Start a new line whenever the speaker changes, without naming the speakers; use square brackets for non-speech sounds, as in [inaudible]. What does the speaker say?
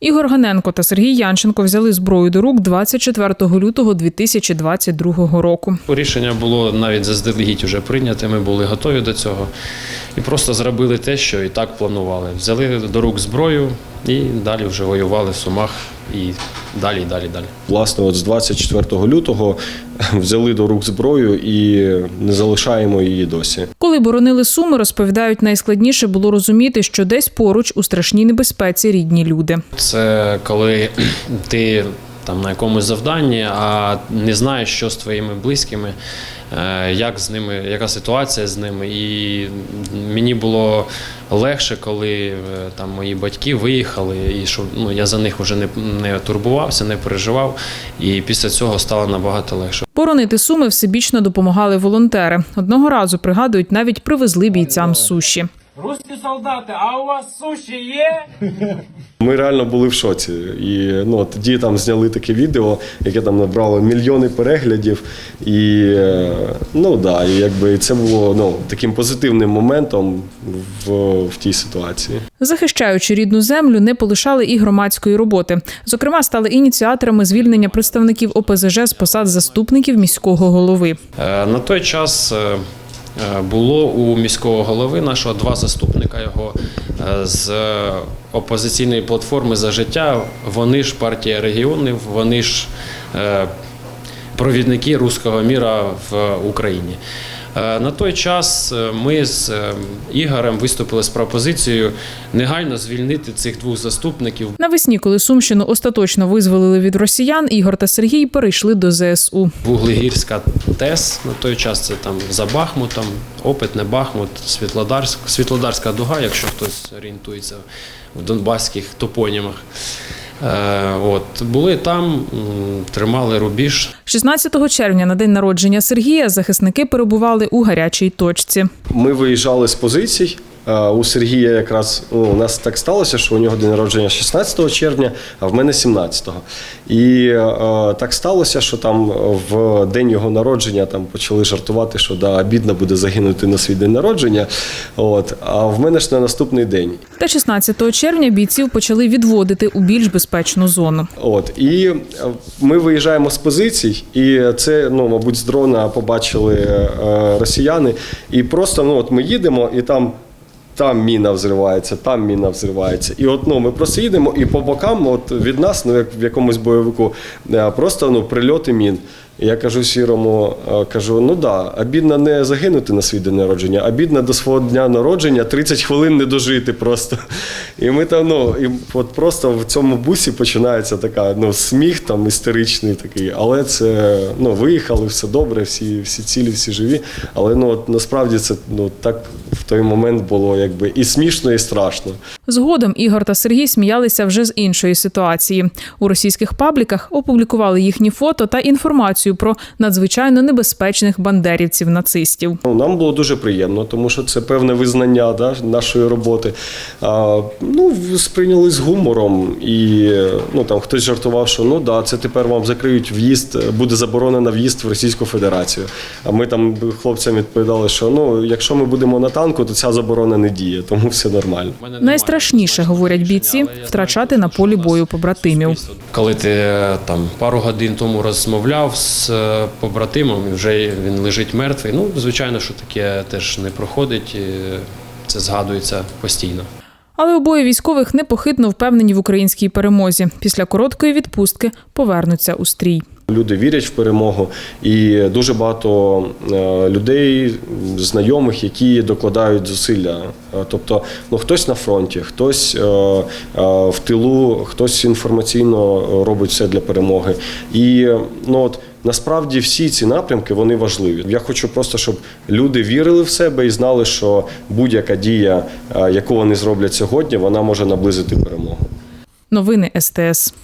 Ігор Ганенко та Сергій Янченко взяли зброю до рук 24 лютого 2022 року.
Рішення було навіть заздалегідь вже прийняте. Ми були готові до цього і просто зробили те, що і так планували. Взяли до рук зброю і далі вже воювали в Сумах і далі, і далі, і далі.
Власне, от з 24 лютого [laughs] взяли до рук зброю і не залишаємо її досі.
Коли боронили суми, розповідають, найскладніше було розуміти, що десь поруч у страшній небезпеці рідні люди.
Це коли ти там на якомусь завданні, а не знаєш, що з твоїми близькими, е, як з ними, яка ситуація з ними. І мені було легше, коли е, там мої батьки виїхали, і що ну я за них вже не, не турбувався, не переживав. І після цього стало набагато легше.
Боронити суми всебічно допомагали волонтери. Одного разу пригадують, навіть привезли бійцям суші.
Русські солдати, а у вас суші є? [laughs]
Ми реально були в шоці. І ну, тоді там зняли таке відео, яке там набрало мільйони переглядів. І ну да, і якби це було ну, таким позитивним моментом в, в тій ситуації.
Захищаючи рідну землю, не полишали і громадської роботи. Зокрема, стали ініціаторами звільнення представників ОПЗЖ з посад заступників міського голови.
Е, На той час е, було у міського голови нашого два заступника його е, з опозиційної платформи за життя. Вони ж партія регіонів, вони ж е, провідники руського міра в Україні. Е, На той час е, ми з е, Ігорем виступили з пропозицією негайно звільнити цих двох заступників.
Навесні, коли Сумщину остаточно визволили від росіян, Ігор та Сергій перейшли до ЗСУ.
Вуглегірська ТЕС на той час це там за Бахмутом, Опитне Бахмут, Світлодарськ, Світлодарська дуга, якщо хтось орієнтується в донбаських топонімах. Е, от, були там, тримали рубіж.
16 червня на день народження Сергія захисники перебували у гарячій точці.
Ми виїжджали з позицій. Е, У Сергія якраз ну, у нас так сталося, що у нього день народження 16 червня, а в мене 17-го. І е, так сталося, що там в день його народження там почали жартувати, що да, бідно буде загинути на свій день народження. От, а в мене ж на наступний день.
Та 16 червня бійців почали відводити у більш безпечну зону.
От і е, ми виїжджаємо з позицій, і це ну, мабуть, з дрона побачили е, росіяни. І просто ну, от ми їдемо, і там. Там міна взривається, там міна взривається. І от ну, ми просто їдемо, і по бокам, от від нас, ну як в якомусь бойовику, е, просто ну, прильоти мін. Я кажу сірому, е, кажу: ну да, обідно не загинути на свій день народження, обідно до свого дня народження 30 хвилин не дожити просто. І ми там, ну, і от просто в цьому бусі починається така ну, сміх там істеричний такий, але це ну, виїхали, все добре, всі, всі цілі, всі живі. Але ну, от, насправді це ну, так в той момент було якби і смішно, і страшно.
Згодом Ігор та Сергій сміялися вже з іншої ситуації. У російських пабліках опублікували їхні фото та інформацію про надзвичайно небезпечних бандерівців нацистів.
Ну, Нам було дуже приємно, тому що це певне визнання да, нашої роботи. А, ну, сприйняли з гумором, і ну, там хтось жартував, що ну да, це тепер вам закриють в'їзд, буде заборонено в'їзд в Російську Федерацію. А ми там хлопцям відповідали, що ну, якщо ми будемо на танку, то ця заборона не діє, тому все нормально.
Найстрашніше, говорять бійці, втрачати на полі бою побратимів.
Коли ти там пару годин тому розмовляв з е, побратимом, і вже він лежить мертвий. Ну, звичайно, що таке теж не проходить. і Це згадується постійно.
Але обоє військових непохитно впевнені в українській перемозі. Після короткої відпустки повернуться у стрій.
Люди вірять в перемогу, і дуже багато е, людей, знайомих, які докладають зусилля. Е, Тобто, ну хтось на фронті, хтось е, в тилу, хтось інформаційно робить все для перемоги. І ну от насправді всі ці напрямки вони важливі. Я хочу просто, щоб люди вірили в себе і знали, що будь-яка дія, яку вони зроблять сьогодні, вона може наблизити перемогу.
Новини СТС.